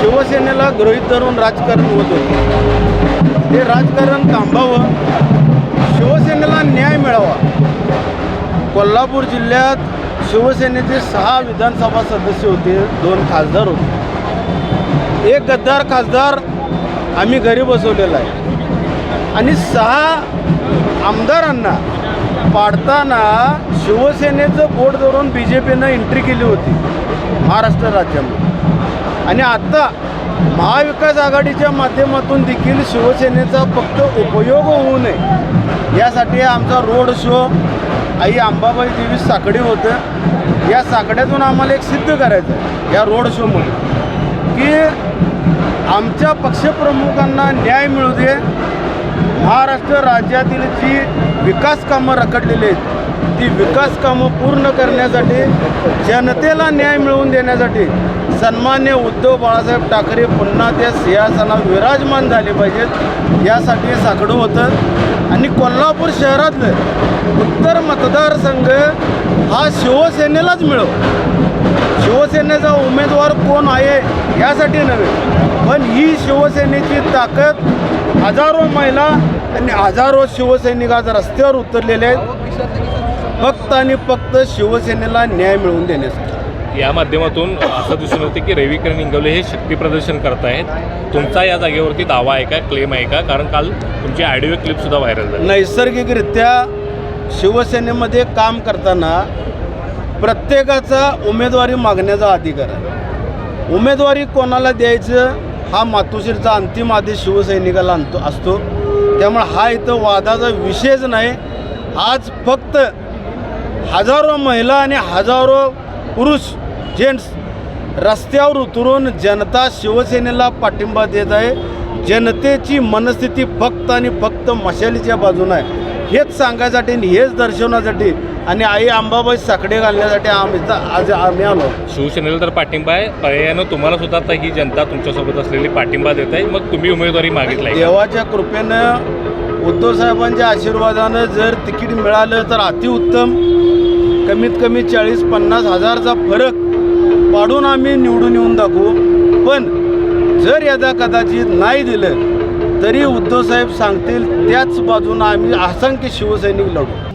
शिवसेनेला गृहीत धरून राजकारण होत होते. ते राजकारण थांबावं शिवसेनेला न्याय मिळावा. कोल्हापूर जिल्ह्यात शिवसेनेचे सहा विधानसभा सदस्य होते दोन खासदार होते. एक गद्दार खासदार आम्ही घरी बसवलेला आहे. आणि सहा आमदारांना पाडताना शिवसेनेचं बोट धरून बी जे पीनं एंट्री केली होती महाराष्ट्र राज्यामध्ये. आणि आत्ता महाविकास आघाडीच्या माध्यमातून देखील शिवसेनेचा फक्त उपयोग होऊ नये. यासाठी आमचा रोड शो आई अंबाबाई देवी साखळी होतं. या साकड्यातून आम्हाला एक सिद्ध करायचं आहे या रोड शोमुळे की आमच्या पक्षप्रमुखांना न्याय मिळू दे. महाराष्ट्र राज्यातील जी विकास कामं रखडलेली आहेत ती विकास कामं पूर्ण करण्यासाठी जनतेला न्याय मिळवून देण्यासाठी सन्मान्य उद्धव बाळासाहेब ठाकरे पुन्हा त्या सिंहासनावर विराजमान झाले पाहिजेत. यासाठी साकडं होतं. आणि कोल्हापूर शहरातलं उत्तर मतदारसंघ हा शिवसेनेलाच मिळव. शिवसेनेचा उमेदवार कोण आहे यासाठी नव्हे. पण ही शिवसेनेची ताकद हजारो महिला आणि हजारो शिवसैनिक आज रस्त्यावर उतरलेले आहेत. फक्त आणि फक्त शिवसेनेला न्याय मिळवून देण्यासाठी. या माध्यमातून असं दिसून येते की रविकिरण इंगवले हे शक्ती प्रदर्शन आहेत तुमचा या जागेवरती दावा आहे का क्लेम आहे का? कारण काल तुमची ऑडिओ क्लिपसुद्धा व्हायरल झाली. नैसर्गिकरित्या शिवसेनेमध्ये काम करताना प्रत्येकाचा उमेदवारी मागण्याचा अधिकार आहे. उमेदवारी कोणाला द्यायचं हा मातोश्रीचा अंतिम आदेश शिवसैनिकाला आणतो असतो. त्यामुळे हा इथं वादाचा विषयच नाही. आज फक्त हजारो महिला आणि हजारो पुरुष जेंट्स रस्त्यावर उतरून जनता शिवसेनेला पाठिंबा देत आहे. जनतेची मनस्थिती फक्त आणि फक्त मशालीच्या बाजूनं आहे. हेच सांगायसाठी आणि हेच दर्शवण्यासाठी आणि आई अंबाबाई साकडे घालण्यासाठी आम्ही आज आम्ही आलो. शिवसेनेला तर पाठिंबा आहे. पर्यायानं तुम्हाला सुद्धा आता ही जनता तुमच्यासोबत असलेली पाठिंबा देत आहे. मग तुम्ही उमेदवारी मागितली आहे देवाच्या कृपेनं उद्धव साहेबांच्या आशीर्वादानं जर तिकीट मिळालं तर अतिउत्तम. कमीत कमी चाळीस पन्नास हजारचा फरक पाडून आम्ही निवडून येऊन दाखवू. पण जर यदा कदाचित नाही दिलं तरी उद्धवसाहेब सांगतील त्याच बाजूनं आम्ही असंख्य शिवसैनिक लढू.